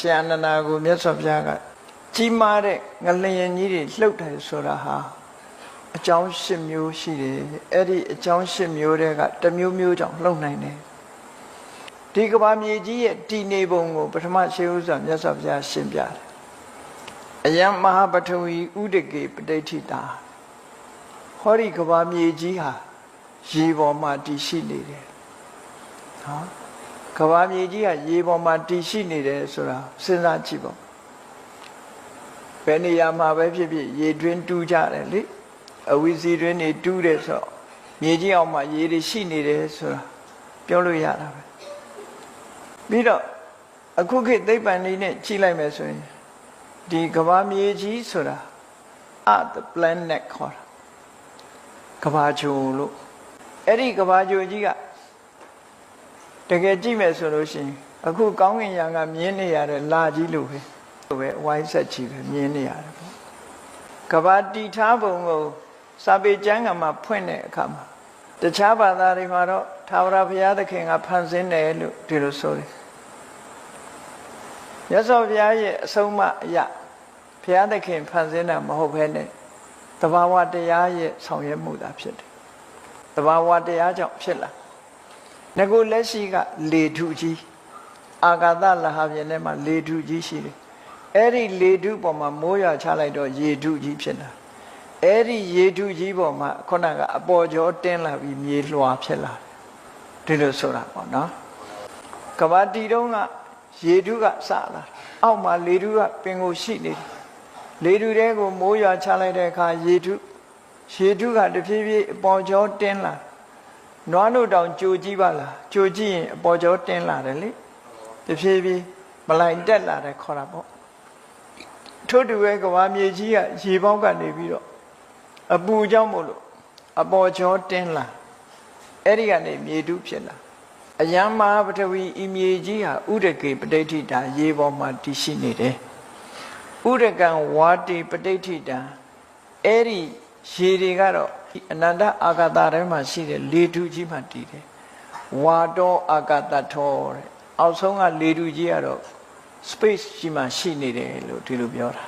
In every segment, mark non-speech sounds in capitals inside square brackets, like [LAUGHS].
ရှင်အနန္ဒာကိုမြတ်စွာဘုရားကကြီးမားတဲ့ငလျင်ကြီးတွေလှုပ်တယ်ဆိုတာဟာအကြောင်း၈မျိုးရှိတယ်အဲ့ဒီအကြောင်း၈မျိုးတည်းကတစ်မျိုးမျိုးကြောင့်လှုပ်နိုင်တယ်ဒီကဘာမြေကြီးရဲ့တည်နေပုံကိုပထမရှိဥစွာမြတ်စွာဘုရားရှင်းပြတယ်အယံမဟာပထဝီဥဒကေပဋိဋ္ဌိတာဟောဒီကဘာမြေကြီးဟာရေပေါ်မှာတည်ရှိနေတယ်နော် ကဘာမြေကြီးဟာရေပေါ်မှာတည်ရှိနေတယ်ဆိုတာစဉ်းစားကြည့်ပါဘယ်နေရာမှာပဲဖြစ်ဖြစ်ရေတွင်းတူးကြတယ်လေအဝီစီတွင်းနေတူးတယ်ဆိုတော့မြေကြီးအောင်မှာရေတွေရှိနေတယ်ဆိုတာပြောလို့ရတာပဲပြီးတော့အခုခေတ်သိပ္ပံနည်းနဲ့ကြည့်လိုက်မယ်ဆိုရင်ဒီကဘာမြေကြီးဆိုတာ earth planet ခေါ်တာကဘာဂျိုလို့အဲ့ဒီကဘာဂျိုကြီးက တကယ်ကြည့်မယ်ဆိုလို့ရှိရင်အခုကောင်းကင်ယံကမြင်းနေရတဲ့လာကြီးလို့ပဲလို့ပဲဝိုင်းဆက်ကြီးပဲမြင်းနေရတယ်ပေါ့ကဘာတီထားပုံကိုစာပေကျမ်းကမှာဖွင့်တဲ့အခါမှာတခြားဘာသာတွေမှာတော့သာဝရဘုရားသခင်ကဖန်ဆင်းတယ်လို့ဒီလိုဆိုတယ်မြတ်စွာဘုရားရဲ့အဆုံးအမအရာဘုရားသခင်ဖန်ဆင်းတာမဟုတ်ဘဲနဲ့တဘာဝတရားရဲ့ဆောင်ရွက်မှုသာဖြစ်တယ်တဘာဝတရားကြောင့်ဖြစ်လာ ငကိုလက်ရှိကလေထုကြီးအာဂါသလဟပြင်ထဲမှာလေထုကြီးရှိတယ်အဲ့ဒီလေထုပေါ်မှာမိုးရွာချလိုက်တော့ရေထုကြီးဖြစ်လာအဲ့ဒီရေထုကြီးပေါ်မှာခုနကအပေါ်ကျော်တင်းလာပြီးမြေလွှာဖြစ်လာတယ်ဒီလိုဆိုတာပေါ့နော်ကဘာတီတုံးကရေထုကစလာအောက်မှာလေထုကပင်ကိုရှိနေတယ်လေထုတဲကိုမိုးရွာချလိုက်တဲ့အခါရေထုရေထုကတဖြည်းဖြည်းအပေါ်ကျော်တင်းလာ နွားတို့တောင်ကြိုကြည့်ပါလားကြိုကြည့်ရင်အပေါ်ကျော်တင်းလာတယ်လေတဖြည်းဖြည်းမလိုက်တက်လာတယ်ခေါ်တာပေါ့ထို့တူပဲကဘာမြေကြီးကရေပေါက်ကနေပြီးတော့အပူကြောင့်မို့လို့အပေါ်ကျော်တင်းလာအဲ့ဒီကနေမြေတုဖြစ်လာအယံမဟာပထဝီဤမြေကြီးဟာဥဒကေပဋိဋ္ဌိတာ ရေပေါ်မှာတည်ရှိနေတယ်ဥဒကံဝါတိပဋိဋ္ဌိတာအဲ့ဒီ ရေတွေကတော့အနန္တအာဂတထဲမှာရှိတဲ့လေထုကြီးမှတည်တယ်ဝါတောအာဂတထောတဲ့အောက်ဆုံးကလေထုကြီးကတော့ space ကြီးမှရှိနေတယ်လို့ဒီလိုပြောတာ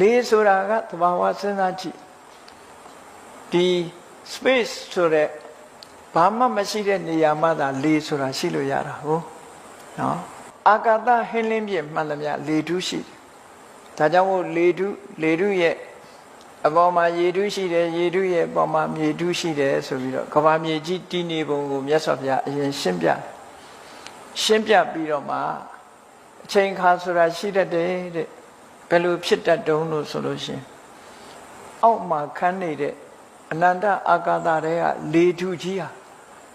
လေဆိုတာကသဘာဝစဉ်းစားကြည့်ဒီ space ဆိုတဲ့ဘာမှမရှိတဲ့နေရာမှာသာလေဆိုတာရှိလို့ရတာဟုတ်နော်အာကာသဟင်းလင်းပြည့်မှန်သမျှလေထုရှိတယ်ဒါကြောင့်မို့လေထုလေထုရဲ့ အပေါ်မှာရေထုရှိတယ်ရေထုရဲ့အပေါ်မှာမြေထုရှိတယ်ဆိုပြီးတော့ကဘာမြေကြီးတည်နေပုံကိုမြတ်စွာဘုရားအရင်ရှင်းပြရှင်းပြပြီးတော့မှအချိန်ခါဆိုတာရှိတတ်တယ်တဲ့ဘယ်လိုဖြစ်တတ်တုံးလို့ဆိုလို့ရှင်အောက်မှာခန်းနေတဲ့အနန္တအာကာသတွေကလေထုကြီးဟာ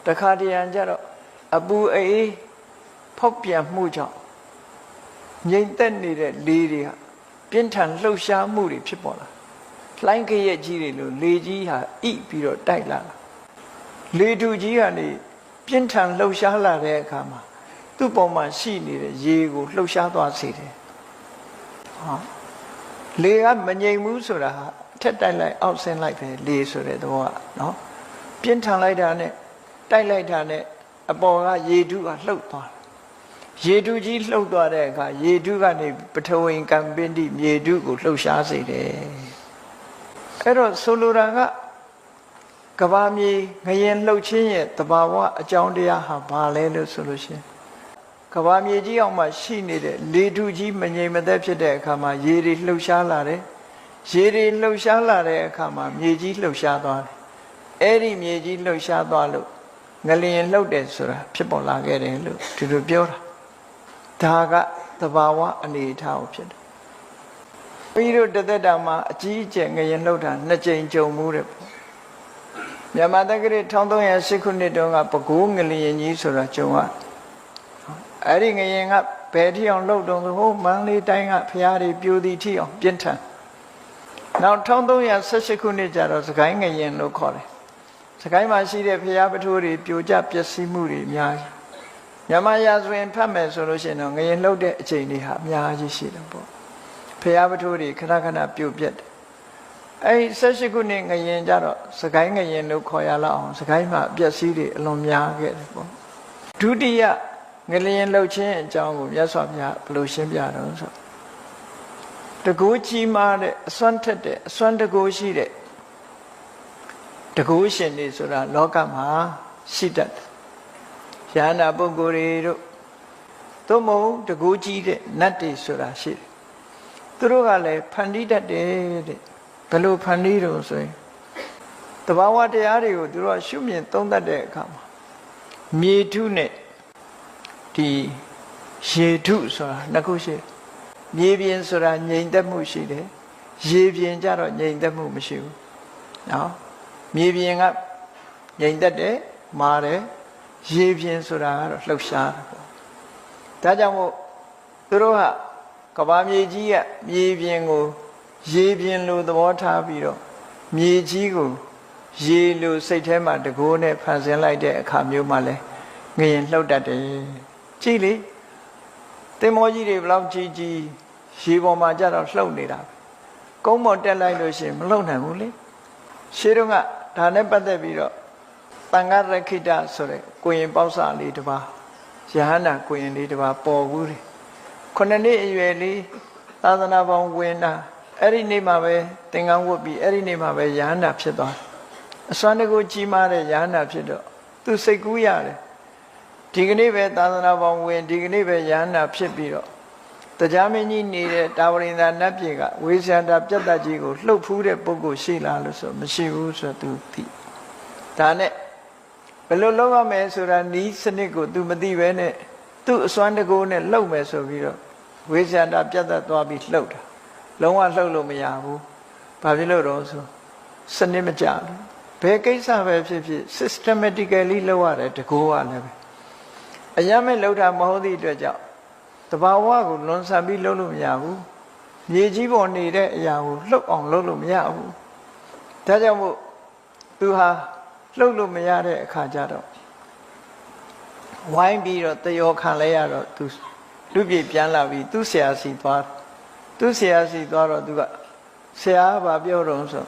တခါတရံကြတော့အပူအေးဖောက်ပြန်မှုကြောင့်ငြိမ်သက်နေတဲ့လေတွေဟာပြင်းထန်လှုပ်ရှားမှုတွေဖြစ်ပေါ်လာ လှိုင်းကြရဲ့ကြီးတွေလို့လေကြီးဟာဣပြီးတော့တိုက်လာတာလေထုကြီးကနေပြင်းထန်လှုပ်ရှားလာတဲ့အခါမှာသူ့ပေါ်မှာရှိနေတဲ့ရေကိုလှုပ်ရှားသွားစေတယ်ဟာလေကမငြိမ်ဘူးဆိုတာဟာထက်တိုက်လိုက်အောက်ဆင်းလိုက်ပဲလေဆိုတဲ့သဘောကနော်ပြင်းထန်လိုက်တာနဲ့တိုက်လိုက်တာနဲ့အပေါ်ကရေထုကလှုပ်သွားရေထုကြီးလှုပ်သွားတဲ့အခါရေထုကနေပထဝီကံပင်းတိမြေထုကိုလှုပ်ရှားစေတယ် အဲ့တော့ဆိုလိုတာကကဘာမြေငရင်လှုပ်ခြင်းရဲ့တဘာဝအကြောင်းတရားဟာဘာလဲလို့ဆိုလို့ရှိရင်ကဘာမြေကြီးအောင်မှာရှိနေတဲ့လေထုကြီးမငြိမ်မသက်ဖြစ်တဲ့အခါမှာရေတွေလှုပ်ရှားလာတယ်ရေတွေလှုပ်ရှားလာတဲ့အခါမှာမြေကြီးလှုပ်ရှားသွားတယ်အဲ့ဒီမြေကြီးလှုပ်ရှားသွားလို့ငလျင်လှုပ်တယ်ဆိုတာဖြစ်ပေါ်လာခဲ့တယ်လို့ဒီလိုပြောတာဒါကသဘာဝအနေအထားကိုဖြစ်တယ် ပြီးတော့တသက်တာမှာအကြီးအကျယ်ငလျင်လှုပ်တာနှစ်ကြိမ်ကြုံမှုတဲ့ပေါ့မြန်မာတက္ကရာ1308ခုနှစ်တုန်းကပဲခူးငလျင်ကြီးဆိုတာကြုံရအဲ့ဒီငလျင်ကဘယ်ထိအောင်လှုပ်တုံးဆိုဟိုမန္တလေးတိုင်းကဖျားတွေပြိုသည်ထိအောင်ပြင်းထန်နောက်1318ခုနှစ်ကျတော့စကိုင်းငရင်လို့ခေါ်တယ်စကိုင်းမှာရှိတဲ့ဖျားပထိုးတွေပြိုကျပျက်စီးမှုတွေအများကြီးမြန်မာရာဇဝင်ဖတ်မယ်ဆိုလို့ရှိရင်တော့ငရင်လှုပ်တဲ့အချိန်တွေဟာအများကြီးရှိတယ်ပေါ့ ဖျားပထိုးတွေခဏခဏပြိုပြက်တယ်အဲ့18ခုနှစ်ငရင်ကျတော့စကိုင်းငရင်လို့ခေါ်ရလောက်အောင်စကိုင်းမှာပျက်စီးတွေအလွန်များခဲ့တယ်ပေါ့ဒုတိယငလျင်လှုပ်ခြင်းအကြောင်းကိုမြတ်စွာဘုရားဘယ်လိုရှင်းပြတော့ဆိုတကူကြီးမားတဲ့အစွမ်းထက်တဲ့အစွမ်းတကူရှိတဲ့တကူရှင်တွေဆိုတာလောကမှာရှိတတ်တယ်။ယန္တာပုဂ္ဂိုလ်တွေတို့သို့မဟုတ်တကူကြီးတဲ့နတ်တွေဆိုတာရှိတယ်။ သူတို့ကလည်းဖန်တီးတတ်တယ်တဲ့။ဘယ်လိုဖန်တီးတော့ဆိုရင်တဘာဝတရားတွေကိုသူတို့ကရှုမြင်သုံးသပ်တဲ့အခါမှာမြေထုနဲ့ဒီရေထုဆိုတာနှစ်ခုရှိတယ်မြေပြင်ဆိုတာငြိမ်သက်မှုရှိတယ်ရေပြင်ကြတော့ငြိမ်သက်မှုမရှိဘူးနော်မြေပြင်ကငြိမ်သက်တယ်မာတယ်ရေပြင်ဆိုတာကတော့လှုပ်ရှားတယ်ပေါ့ဒါကြောင့်မို့သူတို့က ကဘာမြေကြီးကမြေပြင်ကို ရေပြင်လိုသဘောထားပြီးတော့မြေကြီးကိုရေလိုစိတ်ထဲမှာတကိုးနဲ့ဖန်ဆင်းလိုက်တဲ့အခါမျိုးမှလဲငရင်လှုပ်တတ်တယ်ကြည့်လေတင်မောကြီးတွေဘလောက်ကြီးကြီးရေပေါ်မှာကြတော့လှုပ်နေတာပဲကုန်းပေါ်တက်လိုက်လို့ရှိရင်မလှုပ်နိုင်ဘူးလေရှေးတုန်းကဒါနဲ့ပတ်သက်ပြီးတော့တန်ဃာရခိတဆိုတဲ့ကိုရင်ပေါက်စာလေးတစ်ပါးယဟန္တာကိုရင်လေးတစ်ပါးပေါ်ဘူးတယ် ခုနှစ်နှစ်အရွယ်လေးသာသနာပေါင်းဝင်တာအဲ့ဒီနေ့မှာပဲသင်္ကန်းဝတ်ပြီးအဲ့ဒီနေ့မှာပဲယဟန္တာဖြစ်သွားတယ်အစွမ်းတကူကြီးမားတဲ့ယဟန္တာဖြစ်တော့သူစိတ်ကူးရတယ်ဒီကနေ့ပဲသာသနာပေါင်းဝင်ဒီကနေ့ပဲယဟန္တာဖြစ်ပြီးတော့တရားမင်းကြီးနေတဲ့တာဝရိန္ဒာနတ်ပြည်ကဝေဇန္တာပြတ်တတ်ကြီးကိုလှုပ်ဖူးတဲ့ပုဂ္ဂိုလ်ရှိလားလို့ဆိုမရှိဘူးဆိုတော့ तू သိဒါနဲ့ဘယ်လိုလုပ်ရမလဲဆိုတာနီးစနစ်ကို तू မသိပဲနဲ့သူ့အစွမ်းတကူနဲ့လှုပ်မယ်ဆိုပြီးတော့ ဝေဇန္တာပြတ်တတ်သွားပြီးလှုပ်တာလုံးဝလှုပ်လို့မရဘူးဘာဖြစ်လို့တော့ဆိုစနစ်မကြဘူးဘယ်ကိစ္စပဲဖြစ်ဖြစ် systematically လုပ်ရတယ်တကူကလည်းပဲအရမဲ့လှုပ်တာမဟုတ်သည့်အတွက်ကြောင့်တဘာဝကိုလွန်ဆန်ပြီးလှုပ်လို့မရဘူးမြေကြီးပေါ်နေတဲ့အရာကိုလှုပ်အောင်လှုပ်လို့မရဘူးဒါကြောင့်မို့သူဟာလှုပ်လို့မရတဲ့အခါကျတော့ဝိုင်းပြီးတော့တယောခံလဲရတော့သူ လူပြေပြန်လာပြီးသူ့ဆရာစီသွားသူ့ဆရာစီသွားတော့သူကဆရာကဘာပြောတော့ဆို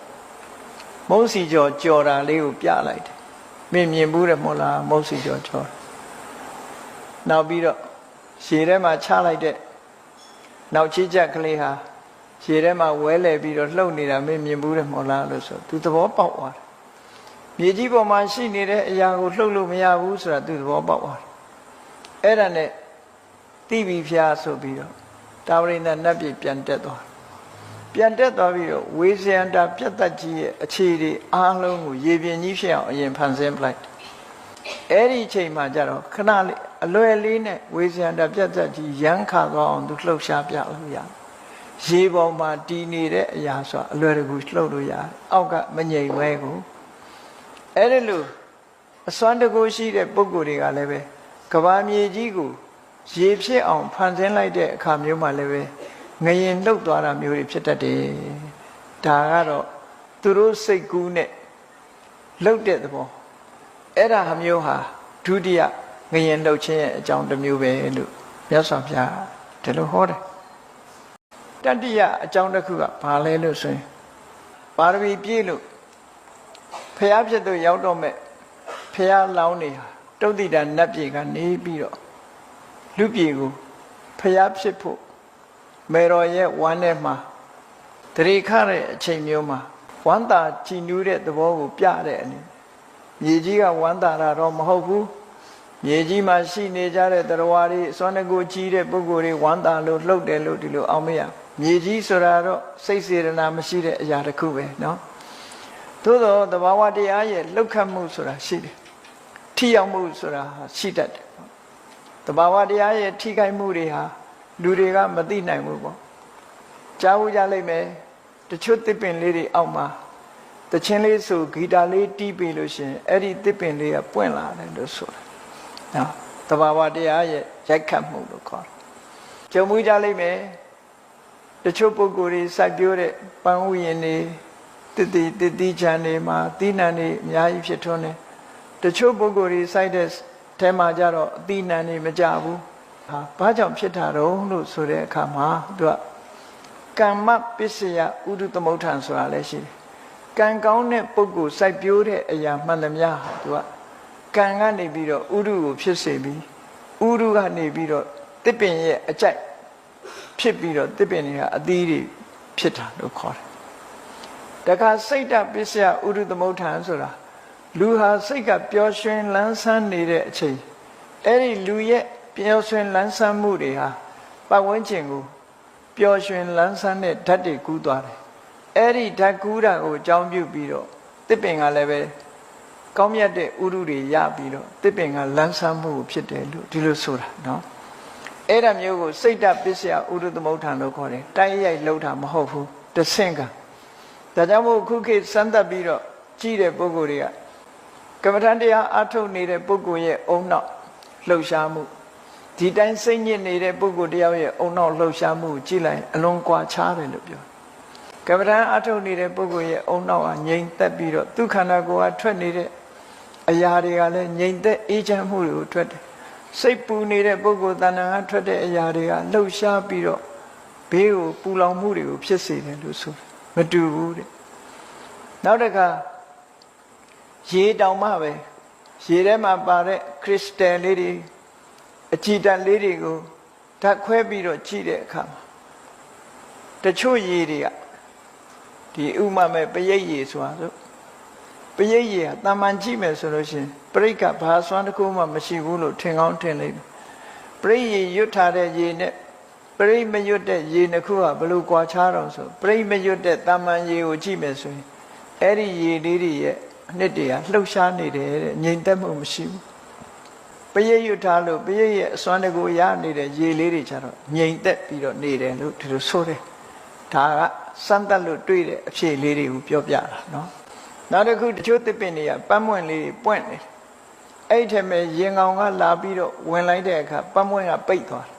မုတ်စီကျော်ကြော်တာလေးကိုပြလိုက်တယ်မင်းမြင်ဘူးတယ်မို့လားမုတ်စီကျော်ကြော်နောက်ပြီးတော့ရှည်ထဲမှာချလိုက်တဲ့နောက်ချီချက်ကလေးဟာရှည်ထဲမှာဝဲလဲပြီးတော့လှုပ်နေတာမင်းမြင်ဘူးတယ်မို့လားလို့ဆိုသူသဘောပေါက်သွားတယ်မြေကြီးပေါ်မှာရှိနေတဲ့အရာကိုလှုပ်လို့မရဘူးဆိုတာသူသဘောပေါက်သွားတယ်အဲ့ဒါနဲ့ တိပြီဖျားဆိုပြီးတော့တာဝရိန္ဒနတ်ပြည်ပြန်တက်သွားပြန်တက်သွားပြီးတော့ဝေဇယန္တာပြတ်သက်ကြီးရဲ့အခြေတွေအားလုံးကိုရေပြင်ကြီးဖြစ်အောင်အရင်ဖန်ဆင်းပလိုက်အဲ့ဒီအချိန်မှာကျတော့ခဏလေးအလွယ်လေးနဲ့ဝေဇယန္တာပြတ်သက်ကြီးရမ်းခါသွားအောင်သူလှုပ်ရှားပြလို့ရတယ်ရေပေါ်မှာတည်နေတဲ့အရာဆိုအလွယ်တကူလှုပ်လို့ရတယ်အောက်ကမငြိမ်ဝဲကိုအဲ့ဒီလိုအစွမ်းတကူရှိတဲ့ပုံကိုယ်တွေကလည်းပဲကဘာမြေကြီးကို ရေဖြစ်အောင်ဖန်ဆင်းလိုက်တဲ့အခါမျိုးမှလည်းပဲငရင်လှုပ်သွားတာမျိုးတွေဖြစ်တတ်တယ်ဒါကတော့သူတို့စိတ်ကူးနဲ့လှုပ်တဲ့သဘောအဲ့ဒါမျိုးဟာဒုတိယငရင်လှုပ်ခြင်းရဲ့အကြောင်းတစ်မျိုးပဲလို့မြတ်စွာဘုရားဒီလိုဟောတယ်တတိယအကြောင်းတစ်ခုကဘာလဲလို့ဆိုရင်ပါရမီပြည့်လို့ဖျားဖြစ်သူရောက်တော့မဲ့ဖျားလောင်းနေဟာတုတ်တိတာနတ်ပြေကနေပြီးတော့ လူပြေကိုဖျားဖြစ်ဖို့မေတော်ရဲ့ဝမ်းထဲမှာတရေခတဲ့အချိန်မျိုးမှာဝမ်းသာကြည်နူးတဲ့သဘောကိုပြတဲ့အနေမြေကြီးကဝမ်းသာတာတော့မဟုတ်ဘူးမြေကြီးမှာရှိနေကြတဲ့တရားတွေစွမ်းတကူကြီးတဲ့ပုဂ္ဂိုလ်တွေဝမ်းသာလို့လှုပ်တယ်လို့ဒီလိုအောင်မရမြေကြီးဆိုတာတော့စိတ်စေတနာမရှိတဲ့အရာတစ်ခုပဲเนาะသို့တော့သဘာဝတရားရဲ့လှုပ်ခတ်မှုဆိုတာရှိတယ်ထိရောက်မှုဆိုတာရှိတတ်တယ် တဘာဝတရားရဲ့ထိခိုက်မှုတွေဟာလူတွေကမသိနိုင်ဘူးပေါ့ကြားဘူးကြလိမ့်မယ်တချို့တစ်ပင်လေးတွေအောက်မှာတချင်းလေးဆိုဂီတာလေးတီးပြီးလို့ရှင်အဲ့ဒီတစ်ပင်လေးကပွင့်လာတယ်လို့ဆိုတာနော်တဘာဝတရားရဲ့ရိုက်ခတ်မှုလို့ခေါ်တယ်ကြုံမှုကြလိမ့်မယ်တချို့ပုဂ္ဂိုလ်တွေစိုက်ပျိုးတဲ့ပန်းဥယျာဉ်တွေတတိတတိချမ်းတွေမှာသီးနှံတွေအများကြီးဖြစ်ထွန်းတယ်တချို့ပုဂ္ဂိုလ်တွေစိုက်တဲ့ ထဲမှာကြတော့အသီးနှံတွေမကြဘူးဟာဘာကြောင့်ဖြစ်တာတော့လို့ဆိုတဲ့အခါမှာသူကကမ္မပစ္စယဥဒုသမုဋ္ဌံဆိုတာလည်းရှိတယ်ကံကောင်းတဲ့ပုဂ္ဂိုလ်စိုက်ပျိုးတဲ့အရာမှန်သမျှဟာသူကကံကနေပြီးတော့ဥဒုကိုဖြစ်စေပြီးဥရုကနေပြီးတော့တစ်ပင်ရဲ့အကြိုက်ဖြစ်ပြီးတော့တစ်ပင်တွေကအသီးတွေဖြစ်တာလို့ခေါ်တယ်တခါစိတ်တပစ္စယဥရုသမုဋ္ဌာန်ဆိုတာ လူဟာစိတ်ကပျော်ရွှင်လန်းဆန်းနေတဲ့အချိန်အဲ့ဒီလူရဲ့ပျော်ရွှင်လန်းဆန်းမှုတွေဟာပတ်ဝန်းကျင်ကိုပျော်ရွှင်လန်းဆန်းတဲ့ဓာတ်တွေကူးသွားတယ်အဲ့ဒီဓာတ်ကူးတာကိုအကြောင်းပြုပြီးတော့တစ်ပင်ကလည်းပဲကောင်းမြတ်တဲ့ဥရုတွေရပြီးတော့တစ်ပင်ကလန်းဆန်းမှုဖြစ်တယ်လို့ဒီလိုဆိုတာနော်အဲ့ဒါမျိုးကိုစိတ်တပစ္စယဥရုသမုဋ္ဌာန်လို့ခေါ်တယ်တိုက်ရိုက်လှုပ်တာမဟုတ်ဘူးတဆင့်ကဒါကြောင့်မို့ခုခေတ်စမ်းသပ်ပြီးတော့ကြည့်တဲ့ပုဂ္ဂိုလ်တွေက ကမ္မထန်တရားအထုတ်နေတဲ့ပုဂ္ဂိုလ်ရဲ့အုံနောက်လှုပ်ရှားမှုဒီတိုင်းစိတ်ညစ်နေတဲ့ပုဂ္ဂိုလ်တယောက်ရဲ့အုံနောက်လှုပ်ရှားမှုကိုကြည့်လိုက်အလွန်ကွာခြားတယ်လို့ပြောကမ္မထန်အထုတ်နေတဲ့ပုဂ္ဂိုလ်ရဲ့အုံနောက်ကငြိမ်သက်ပြီးတော့သူခန္ဓာကိုယ်ကထွက်နေတဲ့အရာတွေကလည်းငြိမ်သက်အေးချမ်းမှုတွေကိုထွက်တယ်စိတ်ပူနေတဲ့ပုဂ္ဂိုလ်တဏ္ဍာကထွက်တဲ့အရာတွေကလှုပ်ရှားပြီးတော့ဘေးကိုပူလောင်မှုတွေကိုဖြစ်စေတယ်လို့ဆိုတယ်မတူဘူးတဲ့နောက်တစ်ခါ ရေတောင်မှပဲရေထဲမှာပါတဲ့ခရစ်စတယ်လေးတွေအကြည်တန်လေးတွေကိုဓာတ်ခွဲပြီးတော့ကြည့်တဲ့အခါမှာတချို့ရေတွေကဒီဥမမဲ့ပရိတ်ရေဆိုတာဆိုပရိတ်ရေကတာမန်ကြည့်မယ်ဆိုလို့ရှိရင်ပရိတ်ကဘာစွမ်းတစ်ခုမှမရှိဘူးလို့ထင်ကောင်းထင်လိမ့်မယ်ပရိတ်ရေရွတ်ထားတဲ့ရေနဲ့ပရိတ်မရွတ်တဲ့ရေနှစ်ခုကဘယ်လိုကွာခြားတော့ဆိုပရိတ်မရွတ်တဲ့တာမန်ရေကိုကြည့်မယ်ဆိုရင်အဲ့ဒီရေလေးတွေရဲ့အ နှစ်တွေကလှုပ်ရှားနေတယ်တဲ့ငြိမ်သက်မှုမရှိဘူးပရိတ်ရွတ်ထားလို့ပရိတ်ရဲ့အစွမ်းတကူရနေတဲ့ရေလေးတွေကျတော့ငြိမ်သက်ပြီးတော့နေတယ်လို့ဒီလိုဆိုတယ်ဒါကစမ်းသပ်လို့တွေ့တဲ့အဖြေလေးတွေကိုပြောပြတာเนาะနောက်တစ်ခုတချို့သစ်ပင်တွေကပန်းမွင့်လေးတွေပွင့်တယ်အဲ့ဒီထဲမှာရင်ကောင်ကလာပြီးတော့ဝင်လိုက်တဲ့အခါပန်းမွင့်ကပိတ်သွားတယ်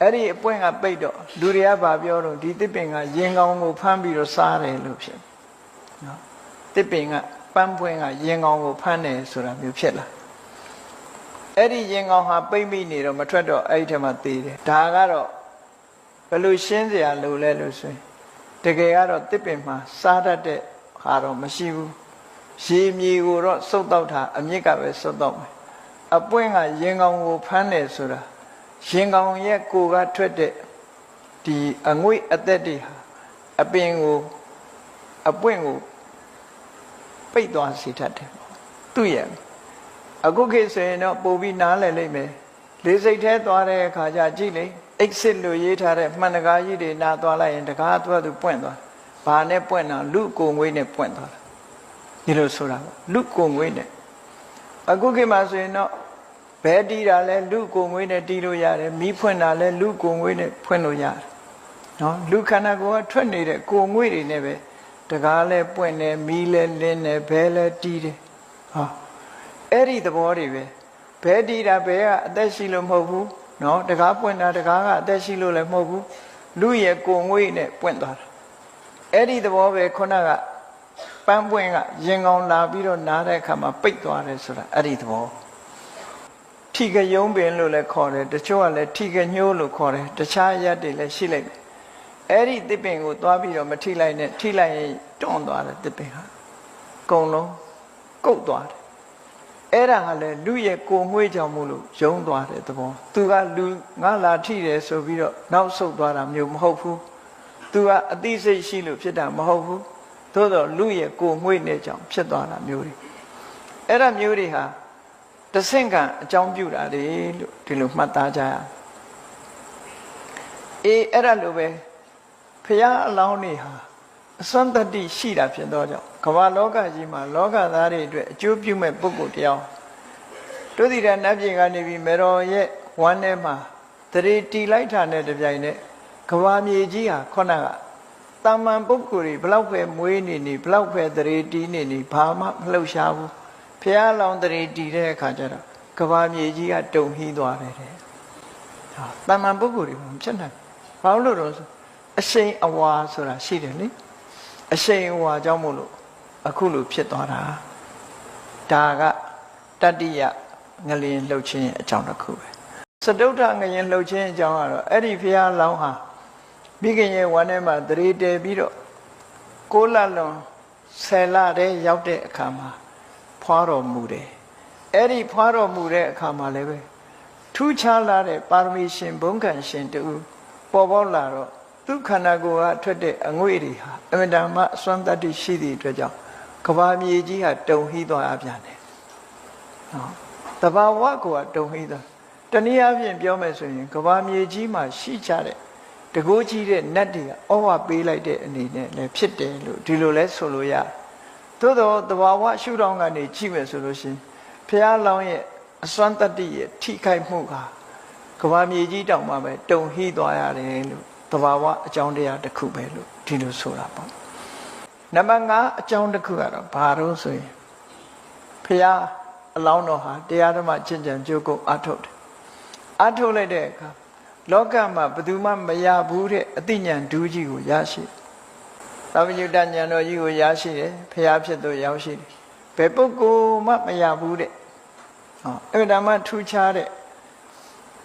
အဲ့ဒီအပွင့်ကပိတ်တော့လူတွေကဗာပြောတော့ဒီသစ်ပင်ကရင်ကောင်ကိုဖမ်းပြီးတော့စားတယ်လို့ဖြစ်နော် သစ်ပင်ကပန်းပွင့်ကရင်ကောင်ကိုဖမ်းတယ်ဆိုတာမျိုးဖြစ်လာအဲ့ဒီရင်ကောင်ဟာပိတ်မိနေတော့မထွက်တော့အဲ့ဒီထဲမှာသေတယ်ဒါကတော့ဘယ်လိုရှင်းเสียလို့လဲလို့ဆိုရင်တကယ်ကတော့တစ်ပင်မှာစားတတ်တဲ့ဟာတော့မရှိဘူးရေမြေကိုတော့စုပ်တော့တာအမြင့်ကပဲစုပ်တော့မယ်အပွင့်ကရင်ကောင်ကိုဖမ်းတယ်ဆိုတာရင်ကောင်ရဲ့ကိုကထွက်တဲ့ဒီအငွေ့အသက်တွေဟာအပင်ကိုအပွင့်ကို ပိတ်သွားစေတတ်တယ်သူ့ရဲ့အခုခေတ်ဆိုရင်တော့ပို့ပြီးနားလည်လိမ့်မယ်လေးစိတ်ထဲသွားတဲ့အခါကျကြည့်လေ exit လို့ရေးထားတဲ့မှန်တကားကြီးတွေနာသွားလိုက်ရင်တကားသူကသူပွင့်သွားဘာနဲ့ပွင့်တာလူကိုငွေနဲ့ပွင့်သွားတာဒီလိုဆိုတာလူကိုငွေနဲ့အခုခေတ်မှာဆိုရင်တော့ဘဲတီးတာလဲလူကိုငွေနဲ့တီးလို့ရတယ်မီးဖွင့်တာလဲလူကိုငွေနဲ့ဖွင့်လို့ရတယ်နော်လူခန္ဓာကိုယ်ကထွက်နေတဲ့ကိုငွေတွေနဲ့ပဲ တကားလဲပွင့်တယ်မီးလဲလင်းတယ်ဘဲလဲတီးတယ်ဟာအဲ့ဒီသဘောတွေပဲဘဲတီးတာဘဲကအသက်ရှိလို့မဟုတ်ဘူးနော်တကားပွင့်တာတကားကအသက်ရှိလို့လည်းမဟုတ်ဘူးလူရဲ့ကိုငွေနဲ့ပွင့်သွားတာအဲ့ဒီသဘောပဲခုနကပန်းပွင့်ကရင်ကောင်လာပြီးတော့နားတဲ့အခါမှာပိတ်သွားတယ်ဆိုတာအဲ့ဒီသဘောထိကယုံပင်လို့လည်းခေါ်တယ်တချို့ကလည်းထိကညှိုးလို့ခေါ်တယ်တခြားရက်တွေလည်းရှိလိုက်တယ် အဲ့ဒီတစ်ပင်ကိုသွားပြီးတော့မထိလိုက်နဲ့ထိလိုက်ရင်တွန်းသွားတယ်တစ်ပင်ဟာအကုန်လုံးကုတ်သွားတယ်အဲ့ဒါကလည်းလူရဲ့ကိုငွေ့ကြောင့်မို့လို့ယုံသွားတဲ့သဘောသူကလူငါလာထိတယ်ဆိုပြီးတော့နောက်ဆုတ်သွားတာမျိုးမဟုတ်ဘူးသူကအသိစိတ်ရှိလို့ဖြစ်တာမဟုတ်ဘူးသို့တော့လူရဲ့ကိုငွေ့နဲ့ကြောင့်ဖြစ်သွားတာမျိုးတွေအဲ့ဒါမျိုးတွေဟာတဆင့်ကအကြောင်းပြုတာလေလို့ဒီလိုမှတ်သားကြရအေးအဲ့ဒါလိုပဲဖ ရာအလောင်းတွေဟာအစွမ်းတတ္တိရှိတာဖြစ်သောကြောင့်ကမ္ဘာလောကကြီးမှာလောကသားတွေအတွက်အကျိုးပြုမဲ့ပုဂ္ဂိုလ်တရားတို့ဒီရနတ်ပြည်ကနေပြီးမေတော်ရဲ့ဝမ်းထဲမှာတရေတီလိုက်တာနဲ့တပြိုင်နက်ကဘာမြေကြီးဟာခုနကတာမန်ပုဂ္ဂိုလ်တွေဘလောက်ပဲမွေးနေနေဘလောက်ပဲတရေတီနေနေဘာမှမလှုပ်ရှားဘူးဖះလောင်တရေတီတဲ့အခါကျတော့ကဘာမြေကြီးကတုံဟီးသွားတယ်တဲ့ဟာတာမန်ပုဂ္ဂိုလ်တွေမဖြစ်နိုင်ဘာလို့လို့ဆို အရှိန်အဝါဆိုတာရှိတယ်လေအရှိန်အဝါကြောင့်မို့လို့အခုလိုဖြစ်သွားတာဒါကတတ္တိယငလျင်လှုပ်ခြင်းအကြောင်းတစ်ခုပဲစတုထငလျင်လှုပ်ခြင်းအကြောင်းကတော့အဲ့ဒီဖះလောင်းဟာမိခင်ရဲ့ဝမ်းထဲမှာတရေတဲပြီးတော့ကိုးလလွန်ဆယ်လတည်းရောက်တဲ့အခါမှာဖွာတော်မူတယ်အဲ့ဒီဖွာတော်မူတဲ့အခါမှာလည်းပဲထူးခြားလာတဲ့ပါရမီရှင်ဘုံခံရှင်တူပေါ်ပေါက်လာတော့ သူခန္ဓာကိုယ်ကထွက်တဲ့အငွေ့တွေဟာအမြဲတမ်းအစွမ်းတတ္တိရှိသည့်အတွက်ကြောင့်ကဘာမြေကြီးဟာတုံဟီးသွားပြန်တယ်နော်တဘာဝကိုကတုံဟီးသွားတနည်းအားဖြင့်ပြောမယ်ဆိုရင်ကဘာမြေကြီးမှာရှိကြတဲ့တကိုးကြီးတဲ့နတ်တွေကဩဝပေးလိုက်တဲ့အနေနဲ့လည်းဖြစ်တယ်လို့ဒီလိုလဲဆိုလို့ရတယ်သို့တော့တဘာဝရှုထောင့်ကနေကြည့်မယ်ဆိုလို့ရှိရင်ဘုရားလောင်းရဲ့အစွမ်းတတ္တိရဲ့ထိခိုက်မှုကကဘာမြေကြီးတောင်မှပဲတုံဟီးသွားရတယ်လို့ တဘာဝအကြောင်းတရားတစ်ခုပဲလို့ဒီလိုဆိုတာပေါ့နံပါတ်5အကြောင်းတစ်ခုကတော့ဘာလို့ဆိုရင်ဘုရားအလောင်းတော်ဟာတရားဓမ္မကျင့်ကြံကြိုးကုပ်အထုတ်တယ်အထုတ်လိုက်တဲ့အခါလောကမှာဘယ်သူမှမရဘူးတဲ့အသိဉာဏ်ဒူးကြီးကိုရရှိတယ်။သာဝညုတဉာဏ်တော်ကြီးကိုရရှိတယ်။ဖျားဖြစ်သူရောက်ရှိတယ်။ဘယ်ပုဂ္ဂိုလ်မှမရဘူးတဲ့။ဟောအဲ့ဒါမှထူးခြားတဲ့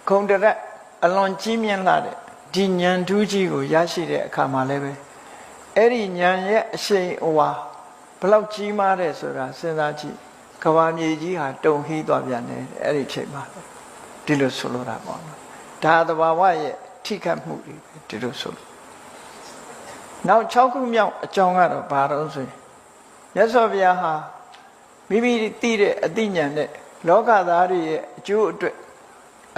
ဂုံတရက်အလွန်ကြီးမြင့်လာတဲ့ ဒီဉာဏ်ဒူးကြီးကိုရရှိတဲ့အခါမှာလည်းပဲအဲ့ဒီဉာဏ်ရဲ့အရှိန်အဝါဘလောက်ကြီးမားတယ်ဆိုတာစဉ်းစားကြည့်။ကဘာမြေကြီးဟာတုံဟီးသွားပြန်တယ်အဲ့ဒီချိန်မှာဒီလိုဆိုလိုတာပေါ့နော်။ဒါသဘာဝရဲ့ထိခတ်မှုတွေပဲဒီလိုဆိုလို့နောက်6ခုမြောက်အကြောင်းကတော့ဘာတော့ဆိုရင်မြတ်စွာဘုရားဟာမိမိသိတဲ့အသိဉာဏ်နဲ့လောကသားတွေရဲ့အကျိုးအတွက်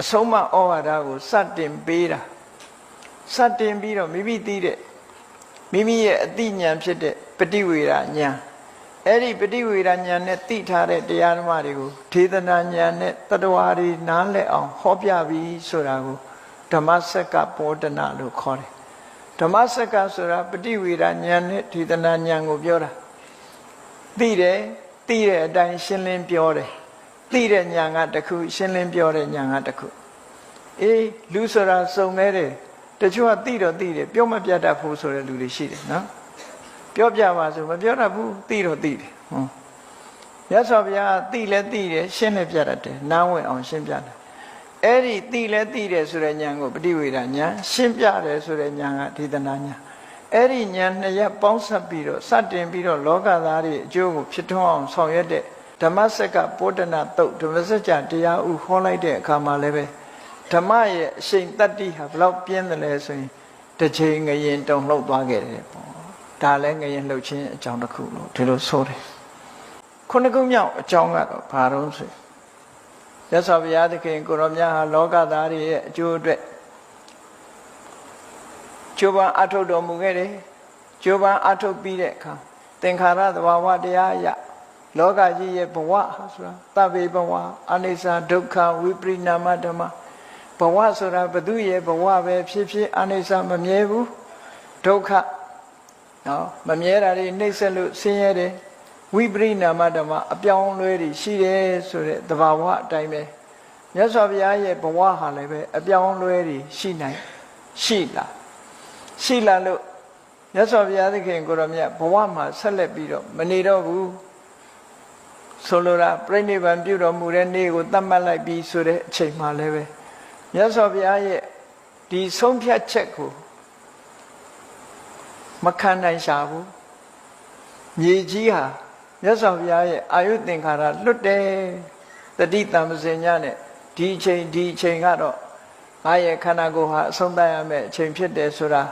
အဆုံးမဩဝါဒကိုစတင်ပေးတာ စတင်ပြီးတော့မိမိသိတဲ့မိမိရဲ့အသိဉာဏ်ဖြစ်တဲ့ပฏิဝေဒဉာဏ်အဲ့ဒီပฏิဝေဒဉာဏ်နဲ့သိထားတဲ့တရားဓမ္မတွေကိုဒေသနာဉာဏ်နဲ့တတဝါတွေနားလည်အောင်ဟောပြပြီးဆိုတာကိုဓမ္မစက္ကပောဒနာလို့ခေါ်တယ်ဓမ္မစက္ကဆိုတာပฏิဝေဒဉာဏ်နဲ့ဒေသနာဉာဏ်ကိုပြောတာသိတယ်သိတဲ့အတိုင်းရှင်းလင်းပြောတယ်သိတဲ့ဉာဏ်ကတစ်ခုရှင်းလင်းပြောတဲ့ဉာဏ်ကတစ်ခုအေးလူဆိုတာစုံနေတယ် တချို့ကသိတော့သိတယ်ပြောမပြတ်တတ်ဘူးဆိုတဲ့လူတွေရှိတယ်နော်ပြောပြပါဆိုမပြောတတ်ဘူးသိတော့သိတယ်ဟွန်းမြတ်စွာဘုရားသိလဲသိတယ်ရှင်းလဲပြတတ်တယ်နားဝင်အောင်ရှင်းပြတယ်အဲ့ဒီသိလဲသိတယ်ဆိုတဲ့ဉာဏ်ကိုပฏิဝေဒဉာဏ်ရှင်းပြတယ်ဆိုတဲ့ဉာဏ်ကဒေသနာဉာဏ်အဲ့ဒီဉာဏ်နှစ်ရပ်ပေါင်းစပ်ပြီးတော့စတင်ပြီးတော့လောကသားတွေအကျိုးကိုဖြစ်ထွန်းအောင်ဆောင်ရွက်တဲ့ဓမ္မစက္ကပောဒနာတုတ်ဓမ္မစကြာတရားဥဟောလိုက်တဲ့အခါမှာလည်းပဲ ဓမ္မရဲ့အရှိန်တတ္တိဟာဘလောက်ပြင်းတယ်လဲဆိုရင်တစ်ချိန်ငရင်တုံလှုပ်သွားခဲ့တယ်ပေါ့ဒါလည်းငရင်လှုပ်ခြင်းအကြောင်းတစ်ခုလို့ဒီလိုဆိုတယ်ခုနှစ်ခုမြောက်အကြောင်းကတော့ဘာတော့ဆိုရသော်ဘုရားသခင်ကိုရောမြတ်ဟာလောကသားတွေရဲ့အကျိုးအတွက်ကျိုးပန်းအထုတ်တော်မူခဲ့တယ်ကျိုးပန်းအထုတ်ပြီးတဲ့အခါသင်္ခါရသဘာဝတရားအရလောကကြီးရဲ့ဘဝဟာဆိုတာတဗ္ဗေဘဝအနိစ္စဒုက္ခဝိပရိနာမဓမ္မ ဘဝဆိုတာဘသူရဲ့ဘဝပဲဖြစ်ဖြစ်အနိစ္စမမြဲဘူးဒုက္ခနော်မမြဲတာတွေနှိမ့်ဆက်လို့ဆင်းရဲတယ်ဝိပရိနာမဓမ္မအပြောင်းလဲတွေရှိတယ်ဆိုတဲ့သဘာဝအတိုင်းပဲမြတ်စွာဘုရားရဲ့ဘဝဟာလည်းပဲအပြောင်းလဲတွေရှိနိုင်ရှိလာရှိလာလို့မြတ်စွာဘုရားသခင်ကိုရောမြတ်ဘဝမှာဆက်လက်ပြီးတော့မနေတော့ဘူးဆိုလိုတာပြိဋိဘံပြုတော်မူတဲ့နေ့ကိုသတ်မှတ်လိုက်ပြီးဆိုတဲ့အချိန်မှလည်းပဲ မြတ်စွာဘုရားရဲ့ဒီဆုံးဖြတ်ချက်ကိုမခံနိုင်ရှာဘူးမြေကြီးဟာမြတ်စွာဘုရားရဲ့အာယုသင်္ခါရလွတ်တယ်တတိတံပစင်ညနဲ့ဒီအချိန်ဒီအချိန်ကတော့ငါရဲ့ခန္ဓာကိုယ်ဟာအဆုံးသတ်ရမယ့်အချိန်ဖြစ်တယ်ဆိုတာ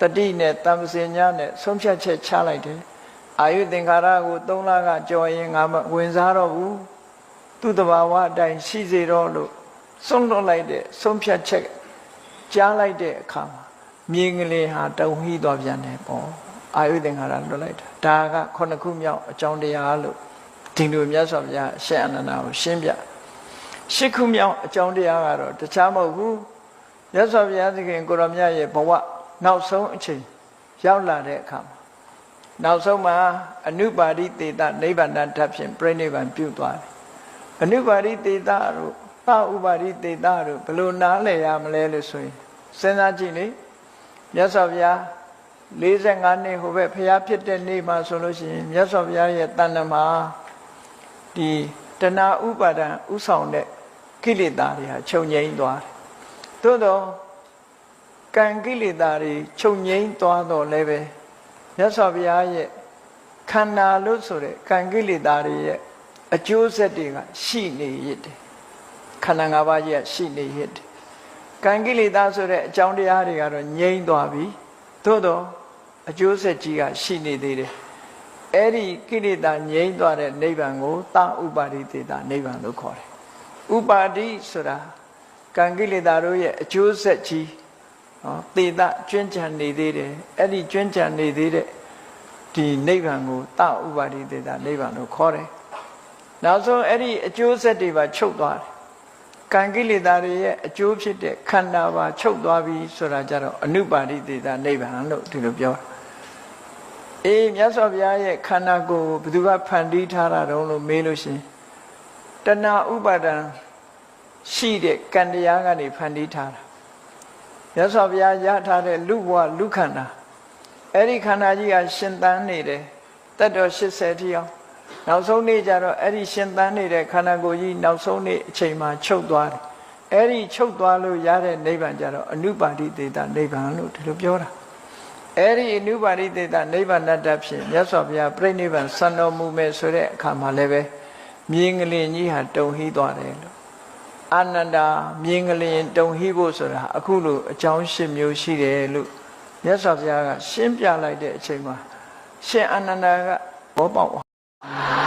တတိနဲ့တံပစင်ညနဲ့ဆုံးဖြတ်ချက်ချလိုက်တယ်အာယုသင်္ခါရကို၃လကကြော်ရင်ငါမဝင်စားတော့ဘူးသူ့တဘာဝအတိုင်းရှိစေတော့လို့ ဆုံးလွတ်လိုက်တဲ့ဆုံးဖြတ်ချက်ကြားလိုက်တဲ့အခါမှာမြင်ကလေးဟာတုံဟီးသွားပြန်တယ်ပေါ့အာယုသင်္ခါရလွတ်လိုက်တာဒါကခုနှစ်ခုမြောက်အကြောင်းတရားလို့ဒီလိုမြတ်စွာဘုရားရှေ့အနန္ဒာကိုရှင်းပြရှစ်ခုမြောက်အကြောင်းတရားကတော့တခြားမဟုတ်ဘူးမြတ်စွာဘုရားသခင်ကိုရမြတ်ရဲ့ဘဝနောက်ဆုံးအချိန်ရောက်လာတဲ့အခါမှာနောက်ဆုံးမှာအနုပါရိသေတနိဗ္ဗာန်ဓာတ်ဖြင့်ပြိဋိဘံပြုသွားတယ်အနုပါရိသေတတို့ သဥပါရိသေတတို့ဘယ်လိုနားလည်ရမလဲလို့ဆိုရင်စဉ်းစားကြည့်လေမြတ်စွာဘုရား45နှစ်ဟိုဘက်ဖျားဖြစ်တဲ့နေ့မှာဆိုလို့ရှိရင်မြတ်စွာဘုရားရဲ့တဏ္ဍမှာဒီတဏှာဥပါဒံဥဆောင်တဲ့ကိလေသာတွေဟာချုပ်ငြိမ်းသွားတယ်သို့တော့ကံကိလေသာတွေချုပ်ငြိမ်းသွားတော့လည်းပဲမြတ်စွာဘုရားရဲ့ခန္ဓာလို့ဆိုတဲ့ကံကိလေသာတွေရဲ့အကျိုးဆက်တွေကရှိနေရစ်တယ် ခန္ဓာ၅ပါးကြီးကရှိနေရစ်တယ်ကံကိလေသာဆိုတဲ့အကြောင်းတရားတွေကတော့ငြိမ့်သွားပြီသို့တော့အကျိုးဆက်ကြီးကရှိနေသေးတယ်အဲ့ဒီကိလေသာငြိမ့်သွားတဲ့နိဗ္ဗာန်ကိုသာဥပါရိသေတာနိဗ္ဗာန်လို့ခေါ်တယ်ဥပါတိဆိုတာကံကိလေသာတို့ရဲ့အကျိုးဆက်ကြီးဟောသေတာကျွမ်းကြံနေသေးတယ်အဲ့ဒီကျွမ်းကြံနေသေးတဲ့ဒီနိဗ္ဗာန်ကိုသာဥပါရိသေတာနိဗ္ဗာန်လို့ခေါ်တယ်နောက်ဆုံးအဲ့ဒီအကျိုးဆက်တွေပါချုပ်သွားတယ် ကံကိလေသာတွေရဲ့အကျိုးဖြစ်တဲ့ခန္ဓာပါချုပ်သွားပြီဆိုတာကြတော့အနုပါရိသေတာနိဗ္ဗာန်လို့ဒီလိုပြောတာအေးမြတ်စွာဘုရားရဲ့ခန္ဓာကိုယ်ကိုဘယ်သူကဖန်တီးထားတာတုံးလို့မေးလို့ရှရင်တဏှာဥပါဒံရှိတဲ့ကံတရားကနေဖန်တီးထားတာမြတ်စွာဘုရားရထားတဲ့လူဘဝလူခန္ဓာအဲ့ဒီခန္ဓာကြီးကရှင်သန်နေတယ်တက်တော်80တိအောင် နောက်ဆုံးနေ့ကျတော့အဲ့ဒီရှင်သန်နေတဲ့ခန္ဓာကိုယ်ကြီးနောက်ဆုံးနေ့အချိန်မှာချုပ်သွားတယ်အဲ့ဒီချုပ်သွားလို့ရတဲ့နိဗ္ဗာန်ကျတော့အနုပါတိတေတာနိဗ္ဗာန်လို့ဒီလိုပြောတာအဲ့ဒီအနုပါတိတေတာနိဗ္ဗာန်တတ်ဖြင့်မြတ်စွာဘုရားပြိဋိဘံစံတော်မူမယ်ဆိုတဲ့အခါမှာလည်းပဲမြင်းကလေးကြီးဟာတုံဟီးသွားတယ်လို့အာနန္ဒာမြင်းကလေးတုံဟိဖို့ဆိုတာအခုလိုအကြောင်းရှင်းမျိုးရှိတယ်လို့မြတ်စွာဘုရားကရှင်းပြလိုက်တဲ့အချိန်မှာရှင်အာနန္ဒာကဘောပေါက် Ah! [LAUGHS]